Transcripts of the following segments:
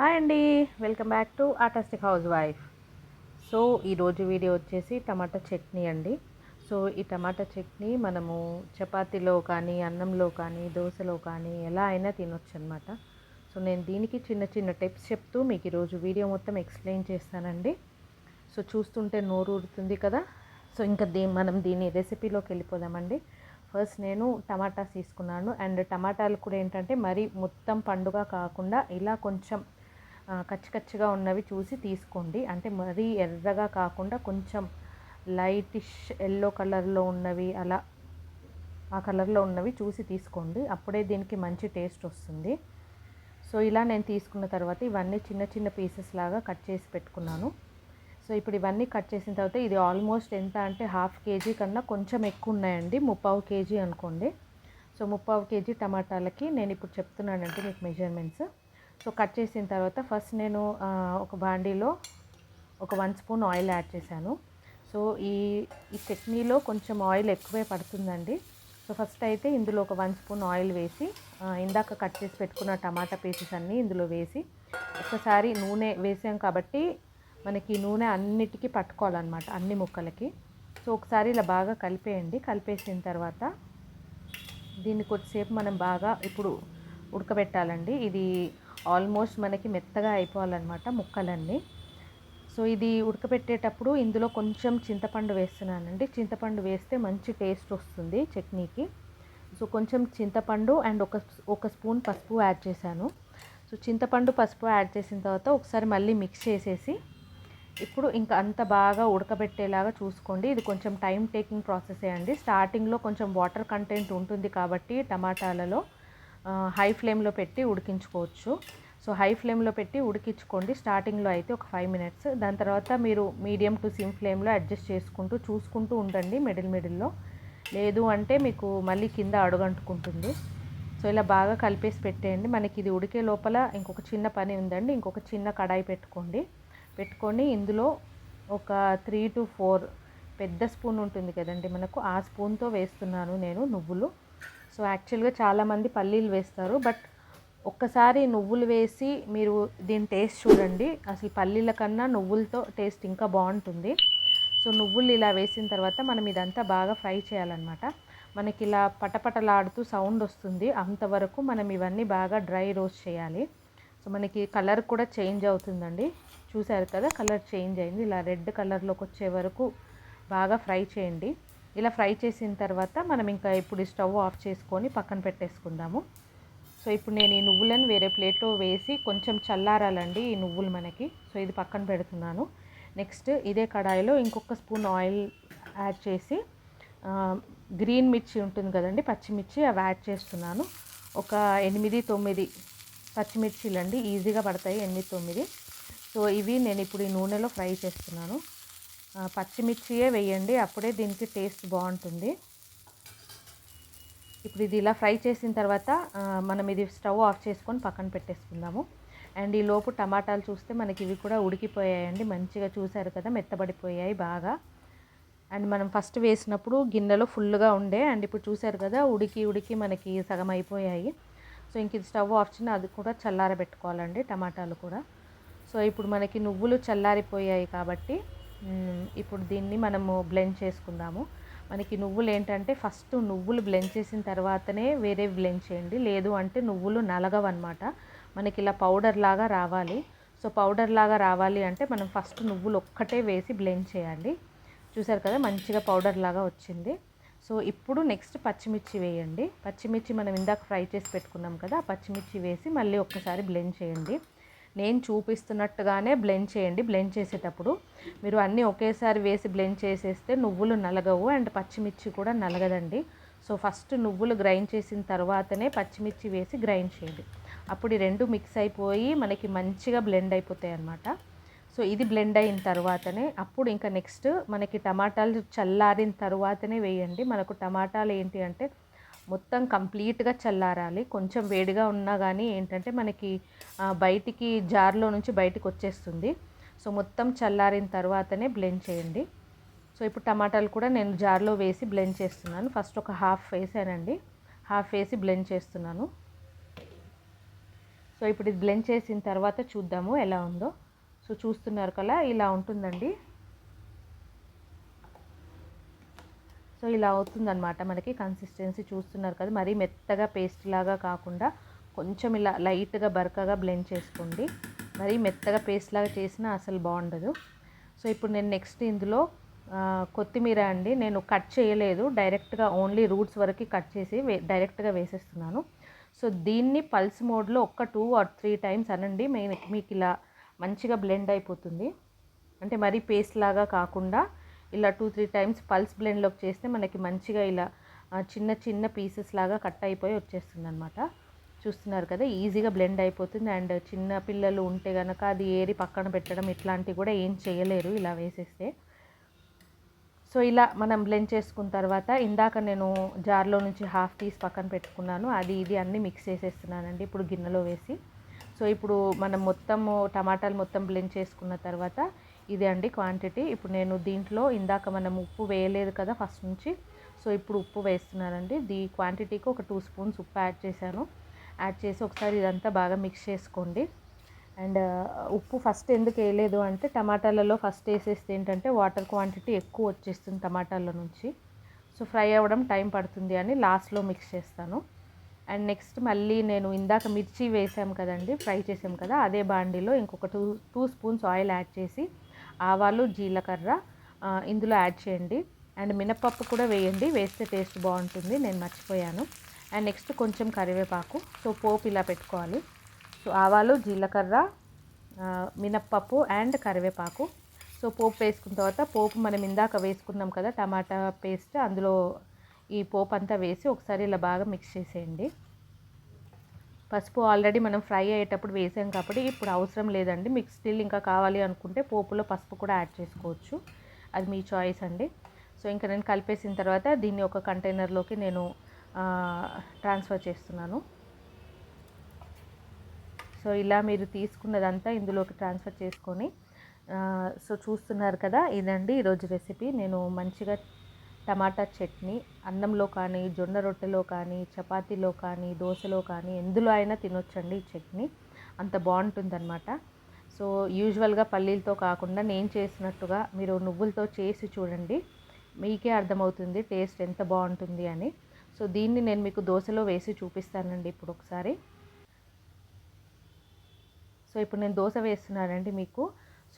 Hi అండి. Welcome back to artistic house wife. So ఈరోజు video వచ్చేసి టమాటా చట్నీ అండి. సో ఈ టమాటా చట్నీ మనము చపాతీలో కానీ అన్నంలో కానీ దోశలో కానీ ఎలా అయినా తినొచ్చు అనమాట సో నేను దీనికి చిన్న చిన్న టిప్స్ చెప్తూ మీకు ఈరోజు వీడియో మొత్తం ఎక్స్ప్లెయిన్ చేస్తానండి. సో చూస్తుంటే నోరు ఊరుతుంది కదా. సో ఇంకా దీ మనం దీని రెసిపీలోకి వెళ్ళిపోదామండి. ఫస్ట్ నేను టమాటాస్ తీసుకున్నాను. అండ్ టమాటాలు కూడా ఏంటంటే మరి మొత్తం పండుగ కాకుండా ఇలా కొంచెం కచ్చికచ్చిగా ఉన్నవి చూసి తీసుకోండి. అంటే మరీ ఎర్రగా కాకుండా కొంచెం లైటిష్ ఎల్లో కలర్లో ఉన్నవి అలా ఆ కలర్లో ఉన్నవి చూసి తీసుకోండి. అప్పుడే దీనికి మంచి టేస్ట్ వస్తుంది. సో ఇలా నేను తీసుకున్న తర్వాత ఇవన్నీ చిన్న చిన్న పీసెస్ లాగా కట్ చేసి పెట్టుకున్నాను. సో ఇప్పుడు ఇవన్నీ కట్ చేసిన తర్వాత ఇది ఆల్మోస్ట్ ఎంత అంటే హాఫ్ కేజీ కన్నా కొంచెం ఎక్కువ ఉన్నాయండి. ముప్పావు కేజీ అనుకోండి. సో ముప్పావు కేజీ టమాటాలకి నేను ఇప్పుడు చెప్తున్నానంటే మీకు మెజర్మెంట్స్. సో కట్ చేసిన తర్వాత ఫస్ట్ నేను ఒక బాండీలో ఒక వన్ స్పూన్ ఆయిల్ యాడ్ చేశాను. సో ఈ ఈ చట్నీలో కొంచెం ఆయిల్ ఎక్కువే పడుతుందండి. సో ఫస్ట్ అయితే ఇందులో ఒక వన్ స్పూన్ ఆయిల్ వేసి ఇందాక కట్ చేసి పెట్టుకున్న టమాటా పీసెస్ అన్నీ ఇందులో వేసి ఒకసారి నూనె వేసాం కాబట్టి మనకి ఈ నూనె అన్నిటికీ పట్టుకోవాలన్నమాట అన్ని ముక్కలకి. సో ఒకసారి ఇలా బాగా కలిపేయండి. కలిపేసిన తర్వాత దీన్ని కొద్దిసేపు మనం బాగా ఇప్పుడు ఉడకబెట్టాలండి. ఇది ఆల్మోస్ట్ మనకి మెత్తగా అయిపోవాలన్నమాట ముక్కలన్నీ. సో ఇది ఉడకబెట్టేటప్పుడు ఇందులో కొంచెం చింతపండు వేస్తున్నానండి. చింతపండు వేస్తే మంచి టేస్ట్ వస్తుంది చట్నీకి. సో కొంచెం చింతపండు అండ్ ఒక ఒక స్పూన్ పసుపు యాడ్ చేశాను. సో చింతపండు పసుపు యాడ్ చేసిన తర్వాత ఒకసారి మళ్ళీ మిక్స్ చేసేసి ఇప్పుడు ఇంకా అంత బాగా ఉడకబెట్టేలాగా చూసుకోండి. ఇది కొంచెం టైం టేకింగ్ ప్రాసెస్ అండి. స్టార్టింగ్లో కొంచెం వాటర్ కంటెంట్ ఉంటుంది కాబట్టి టమాటాలలో హై ఫ్లేమ్లో పెట్టి ఉడికించుకోవచ్చు. సో హై ఫ్లేమ్లో పెట్టి ఉడికించుకోండి. స్టార్టింగ్లో అయితే ఒక ఫైవ్ మినిట్స్ దాని తర్వాత మీరు మీడియం టు సిమ్ ఫ్లేమ్లో అడ్జస్ట్ చేసుకుంటూ చూసుకుంటూ ఉండండి మిడిల్ మిడిల్లో లేదు అంటే మీకు మళ్ళీ కింద అడుగంటుకుంటుంది. సో ఇలా బాగా కలిపేసి పెట్టేయండి. మనకి ఇది ఉడికే లోపల ఇంకొక చిన్న పని ఉందండి. ఇంకొక చిన్న కడాయి పెట్టుకోండి. పెట్టుకొని ఇందులో ఒక త్రీ టు ఫోర్ పెద్ద స్పూన్ ఉంటుంది కదండి మనకు. ఆ స్పూన్తో వేస్తున్నాను నేను నువ్వులు. సో యాక్చువల్గా చాలామంది పల్లీలు వేస్తారు బట్ ఒక్కసారి నువ్వులు వేసి మీరు దీని టేస్ట్ చూడండి. అసలు పల్లీల కన్నా నువ్వులతో టేస్ట్ ఇంకా బాగుంటుంది. సో నువ్వులు ఇలా వేసిన తర్వాత మనం ఇదంతా బాగా ఫ్రై చేయాలన్నమాట. మనకి ఇలా పటపటలాడుతూ సౌండ్ వస్తుంది. అంతవరకు మనం ఇవన్నీ బాగా డ్రై రోస్ట్ చేయాలి. సో మనకి కలర్ కూడా చేంజ్ అవుతుందండి. చూసారు కదా కలర్ చేంజ్ అయింది. ఇలా రెడ్ కలర్లోకి వచ్చే వరకు బాగా ఫ్రై చేయండి. ఇలా ఫ్రై చేసిన తర్వాత మనం ఇంకా ఇప్పుడు స్టవ్ ఆఫ్ చేసుకొని పక్కన పెట్టేసుకుందాము. సో ఇప్పుడు నేను ఈ నువ్వులను వేరే ప్లేట్లో వేసి కొంచెం చల్లారాలండి ఈ నువ్వులు మనకి. సో ఇది పక్కన పెడుతున్నాను. నెక్స్ట్ ఇదే కడాయిలో ఇంకొక స్పూన్ ఆయిల్ యాడ్ చేసి గ్రీన్ మిర్చి ఉంటుంది కదండి పచ్చిమిర్చి అవి యాడ్ చేస్తున్నాను. ఒక ఎనిమిది తొమ్మిది పచ్చిమిర్చిలు అండి ఈజీగా పడతాయి ఎనిమిది తొమ్మిది. సో ఇవి నేను ఇప్పుడు ఈ నూనెలో ఫ్రై చేస్తున్నాను. పచ్చిమిర్చియే వేయండి అప్పుడే దీనికి టేస్ట్ బాగుంటుంది. ఇప్పుడు ఇది ఇలా ఫ్రై చేసిన తర్వాత మనం ఇది స్టవ్ ఆఫ్ చేసుకొని పక్కన పెట్టేసుకుందాము. అండ్ ఈ లోపు టమాటాలు చూస్తే మనకి ఇవి కూడా ఉడికిపోయాయండి మంచిగా చూసారు కదా మెత్తబడిపోయాయి బాగా. అండ్ మనం ఫస్ట్ వేసినప్పుడు గిన్నెలో ఫుల్గా ఉండే అండ్ ఇప్పుడు చూసారు కదా ఉడికి ఉడికి మనకి సగం అయిపోయాయి. సో ఇంక ఇది స్టవ్ ఆఫ్ చిన్న అది కూడా చల్లారబెట్టుకోవాలండి టమాటాలు కూడా. సో ఇప్పుడు మనకి నువ్వులు చల్లారిపోయాయి కాబట్టి ఇప్పుడు దీన్ని మనము బ్లెండ్ చేసుకుందాము. మనకి నువ్వులు ఏంటంటే ఫస్ట్ నువ్వులు బ్లెండ్ చేసిన తర్వాతనే వేరే బ్లెండ్ చేయండి. లేదు అంటే నువ్వులు నలగవన్నమాట. మనకి ఇలా పౌడర్ లాగా రావాలి. సో పౌడర్ లాగా రావాలి అంటే మనం ఫస్ట్ నువ్వులు ఒక్కటే వేసి బ్లెండ్ చేయాలి. చూసారు కదా మంచిగా పౌడర్ లాగా వచ్చింది. సో ఇప్పుడు నెక్స్ట్ పచ్చిమిర్చి వేయండి. పచ్చిమిర్చి మనం ఇందాక ఫ్రై చేసి పెట్టుకున్నాం కదా ఆ పచ్చిమిర్చి వేసి మళ్ళీ ఒక్కసారి బ్లెండ్ చేయండి. నేను చూపిస్తున్నట్టుగానే బ్లెండ్ చేయండి. బ్లెండ్ చేసేటప్పుడు మీరు అన్నీ ఒకేసారి వేసి బ్లెండ్ చేసేస్తే నువ్వులు నలగవు అండ్ పచ్చిమిర్చి కూడా నలగదండి. సో ఫస్ట్ నువ్వులు గ్రైండ్ చేసిన తర్వాతనే పచ్చిమిర్చి వేసి గ్రైండ్ చేయండి. అప్పుడు ఈ రెండు మిక్స్ అయిపోయి మనకి మంచిగా బ్లెండ్ అయిపోతాయి అన్నమాట. సో ఇది బ్లెండ్ అయిన తర్వాతనే అప్పుడు ఇంకా నెక్స్ట్ మనకి టమాటాలు చల్లారిన తర్వాతనే వేయండి. మనకు టమాటాలు ఏంటి అంటే మొత్తం కంప్లీట్గా చల్లారాలి. కొంచెం వేడిగా ఉన్నా కానీ ఏంటంటే మనకి బయటికి జార్లో నుంచి బయటికి వచ్చేస్తుంది. సో మొత్తం చల్లారిన తర్వాతనే బ్లెండ్ చేయండి. సో ఇప్పుడు టమాటాలు కూడా నేను జార్లో వేసి బ్లెండ్ చేస్తున్నాను. ఫస్ట్ ఒక హాఫ్ వేసానండి. హాఫ్ వేసి బ్లెండ్ చేస్తున్నాను. సో ఇప్పుడు ఇది బ్లెండ్ చేసిన తర్వాత చూద్దాము ఎలా ఉందో. సో చూస్తున్నారు కదా ఇలా ఉంటుందండి. సో ఇలా అవుతుందన్నమాట. మనకి కన్సిస్టెన్సీ చూస్తున్నారు కదా మరీ మెత్తగా పేస్ట్ లాగా కాకుండా కొంచెం ఇలా లైట్గా బరకగా బ్లెండ్ చేసుకోండి. మరీ మెత్తగా పేస్ట్ లాగా చేసినా అసలు బాగుండదు. సో ఇప్పుడు నేను నెక్స్ట్ ఇందులో కొత్తిమీర అండి. నేను కట్ చేయలేదు. డైరెక్ట్గా ఓన్లీ రూట్స్ వరకు కట్ చేసి వే డైరెక్ట్గా వేసేస్తున్నాను. సో దీన్ని పల్స్ మోడ్లో ఒక్క టూ ఆర్ త్రీ టైమ్స్ అనండి. మీకు ఇలా మంచిగా బ్లెండ్ అయిపోతుంది. అంటే మరీ పేస్ట్ లాగా కాకుండా ఇలా టూ త్రీ టైమ్స్ పల్స్ బ్లెండ్లోకి చేస్తే మనకి మంచిగా ఇలా చిన్న చిన్న పీసెస్ లాగా కట్ అయిపోయి వచ్చేస్తుంది అనమాట చూస్తున్నారు కదా ఈజీగా బ్లెండ్ అయిపోతుంది. అండ్ చిన్న పిల్లలు ఉంటే కనుక అది ఏరి పక్కన పెట్టడం ఇట్లాంటివి కూడా ఏం చేయలేరు ఇలా వేసేస్తే. సో ఇలా మనం బ్లెండ్ చేసుకున్న తర్వాత ఇందాక నేను జార్లో నుంచి హాఫ్ తీసి పక్కన పెట్టుకున్నాను. అది ఇది అన్నీ మిక్స్ చేసేస్తున్నానండి ఇప్పుడు గిన్నెలో వేసి. సో ఇప్పుడు మనం మొత్తము టమాటాలు మొత్తం బ్లెండ్ చేసుకున్న తర్వాత ఇదే అండి క్వాంటిటీ ఇప్పుడు నేను దీంట్లో ఇందాక మనం ఉప్పు వేయలేదు కదా ఫస్ట్ నుంచి. సో ఇప్పుడు ఉప్పు వేస్తున్నానండి. దీ క్వాంటిటీకి ఒక టూ స్పూన్స్ ఉప్పు యాడ్ చేశాను. యాడ్ చేసి ఒకసారి ఇదంతా బాగా మిక్స్ చేసుకోండి. అండ్ uh, ఉప్పు ఫస్ట్ ఎందుకు వేయలేదు అంటే టమాటాలలో ఫస్ట్ వేసేస్తే ఏంటంటే వాటర్ క్వాంటిటీ ఎక్కువ వచ్చేస్తుంది టమాటాల నుంచి. సో ఫ్రై అవ్వడం టైం పడుతుంది అని లాస్ట్లో మిక్స్ చేస్తాను. అండ్ నెక్స్ట్ మళ్ళీ నేను ఇందాక మిర్చి వేసాం కదండి ఫ్రై చేసాం కదా అదే బాండీలో ఇంకొక two two spoons oil add చేసి ఆవాలు జీలకర్ర ఇందులో యాడ్ చేయండి. అండ్ మినపప్పు కూడా వేయండి. వేస్తే టేస్ట్ బాగుంటుంది. నేను మర్చిపోయాను. అండ్ నెక్స్ట్ కొంచెం కరివేపాకు. సో పోపు ఇలా పెట్టుకోవాలి. సో ఆవాలు జీలకర్ర మినప్పప్పు అండ్ కరివేపాకు. సో పోపు వేసుకున్న తర్వాత పోపు మనం ఇందాక వేసుకున్నాం కదా టమాటా పేస్ట్ అందులో ఈ పోపు అంతా వేసి ఒకసారి ఇలా బాగా మిక్స్ చేసేయండి. పసుపు ఆల్రెడీ మనం ఫ్రై అయ్యేటప్పుడు వేసాం కాబట్టి ఇప్పుడు అవసరం లేదండి. మీకు స్టిల్ ఇంకా కావాలి అనుకుంటే పోపులో పసుపు కూడా యాడ్ చేసుకోవచ్చు. అది మీ చాయిస్ అండి. సో ఇంకా నేను కలిపేసిన తర్వాత దీన్ని ఒక కంటైనర్లోకి నేను ట్రాన్స్ఫర్ చేస్తున్నాను. సో ఇలా మీరు తీసుకున్నదంతా ఇందులోకి ట్రాన్స్ఫర్ చేసుకొని సో చూస్తున్నారు కదా ఇదండి ఈరోజు రెసిపీ. నేను మంచిగా టమాటా చట్నీ అన్నంలో కానీ జొన్న రొట్టెలో కానీ చపాతీలో కానీ దోశలో కానీ ఎందులో అయినా తినొచ్చండి ఈ చట్నీ. అంత బాగుంటుందన్నమాట. సో యూజువల్గా పల్లీలతో కాకుండా నేను చేసినట్టుగా మీరు నువ్వులతో చేసి చూడండి. మీకే అర్థమవుతుంది టేస్ట్ ఎంత బాగుంటుంది అని. సో దీన్ని నేను మీకు దోశలో వేసి చూపిస్తానండి ఇప్పుడు ఒకసారి. సో ఇప్పుడు నేను దోశ వేస్తున్నానండి మీకు.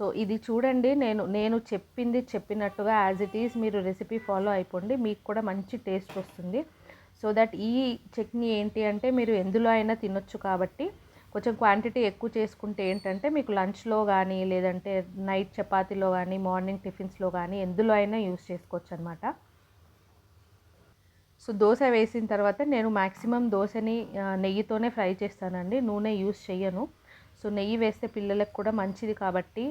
సో ఇది చూడండి నేను నేను చెప్పింది చెప్పినట్టుగా యాజ్ ఇట్ ఈస్ మీరు రెసిపీ ఫాలో అయిపోండి మీకు కూడా మంచి టేస్ట్ వస్తుంది. సో దట్ ఈ చట్నీ ఏంటి అంటే మీరు ఎందులో అయినా తినొచ్చు కాబట్టి కొంచెం క్వాంటిటీ ఎక్కువ చేసుకుంటే ఏంటంటే మీకు లంచ్లో కానీ లేదంటే నైట్ చపాతీలో కానీ మార్నింగ్ టిఫిన్స్లో కానీ ఎందులో అయినా యూస్ చేసుకోవచ్చు అనమాట సో దోశ వేసిన తర్వాత నేను మ్యాక్సిమం దోశని నెయ్యితోనే ఫ్రై చేస్తానండి నూనె యూస్ చేయను సో నెయ్యి వేస్తే పిల్లలకు కూడా మంచిది కాబట్టి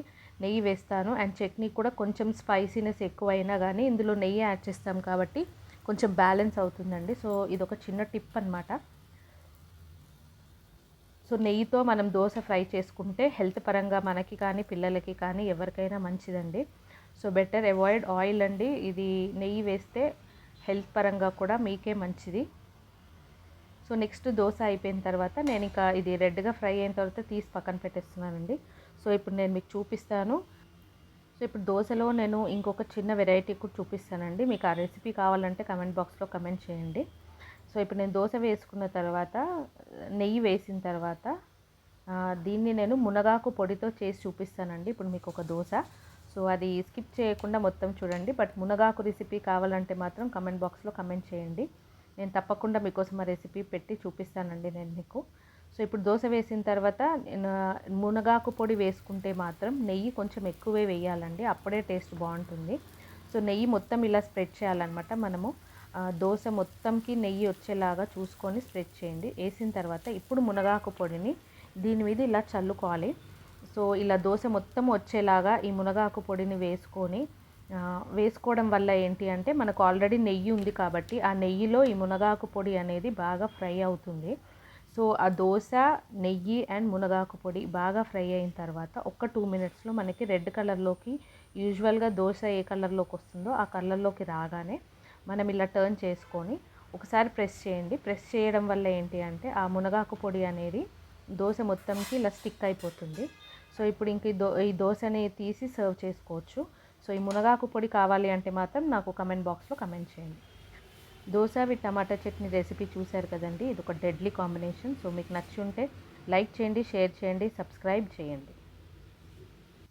నెయ్యి వేస్తాను. అండ్ చట్నీ కూడా కొంచెం స్పైసీనెస్ ఎక్కువైనా కానీ ఇందులో నెయ్యి యాడ్ చేస్తాం కాబట్టి కొంచెం బ్యాలెన్స్ అవుతుందండి. సో ఇది ఒక చిన్న టిప్ అనమాట సో నెయ్యితో మనం దోశ ఫ్రై చేసుకుంటే హెల్త్ పరంగా మనకి కానీ పిల్లలకి కానీ ఎవరికైనా మంచిదండి. సో బెటర్ అవాయిడ్ ఆయిల్ అండి. ఇది నెయ్యి వేస్తే హెల్త్ పరంగా కూడా మీకే మంచిది. సో నెక్స్ట్ దోశ అయిపోయిన తర్వాత నేను ఇంకా ఇది రెడ్గా ఫ్రై అయిన తర్వాత తీసి పక్కన పెట్టేస్తున్నానండి. సో ఇప్పుడు నేను మీకు చూపిస్తాను. సో ఇప్పుడు దోశలో నేను ఇంకొక చిన్న వెరైటీ కూడా చూపిస్తానండి. మీకు ఆ రెసిపీ కావాలంటే కమెంట్ బాక్స్లో కమెంట్ చేయండి. సో ఇప్పుడు నేను దోశ వేసుకున్న తర్వాత నెయ్యి వేసిన తర్వాత దీన్ని నేను మునగాకు పొడితో చేసి చూపిస్తానండి. ఇప్పుడు మీకు ఒక దోశ. సో అది స్కిప్ చేయకుండా మొత్తం చూడండి. బట్ మునగాకు రెసిపీ కావాలంటే మాత్రం కమెంట్ బాక్స్లో కమెంట్ చేయండి. నేను తప్పకుండా మీకోసం ఆ రెసిపీ పెట్టి చూపిస్తానండి నేను మీకు. సో ఇప్పుడు దోశ వేసిన తర్వాత మునగాకు పొడి వేసుకుంటే మాత్రం నెయ్యి కొంచెం ఎక్కువే వేయాలండి. అప్పుడే టేస్ట్ బాగుంటుంది. సో నెయ్యి మొత్తం ఇలా స్ప్రెడ్ చేయాలన్నమాట. మనము దోశ మొత్తంకి నెయ్యి వచ్చేలాగా చూసుకొని స్ప్రెడ్ చేయండి. వేసిన తర్వాత ఇప్పుడు మునగాకు పొడిని దీని మీద ఇలా చల్లుకోవాలి. సో ఇలా దోశ మొత్తం వచ్చేలాగా ఈ మునగాకు పొడిని వేసుకొని వేసుకోవడం వల్ల ఏంటి అంటే మనకు ఆల్రెడీ నెయ్యి ఉంది కాబట్టి ఆ నెయ్యిలో ఈ మునగాకు పొడి అనేది బాగా ఫ్రై అవుతుంది. సో ఆ దోశ నెయ్యి అండ్ మునగాకు పొడి బాగా ఫ్రై అయిన తర్వాత ఒక్క టూ మినిట్స్లో మనకి రెడ్ కలర్లోకి యూజువల్గా దోశ ఏ కలర్లోకి వస్తుందో ఆ కలర్లోకి రాగానే మనం ఇలా టర్న్ చేసుకొని ఒకసారి ప్రెస్ చేయండి. ప్రెస్ చేయడం వల్ల ఏంటి అంటే ఆ మునగాకు పొడి అనేది దోశ మొత్తంకి ఇలా స్టిక్ అయిపోతుంది. సో ఇప్పుడు ఇంక ఈ దో ఈ దోశని తీసి సర్వ్ చేసుకోవచ్చు. సో ఈ మునగాకు పొడి కావాలి అంటే మాత్రం నాకు కమెంట్ బాక్స్లో కమెంట్ చేయండి. Dosa with tomato chutney recipe చూశారు కదండి? ఇది ఒక డెడ్లీ కాంబినేషన్ సో మీకు నచ్చి ఉంటే లైక్ చేయండి షేర్ చేయండి సబ్స్క్రైబ్ చేయండి.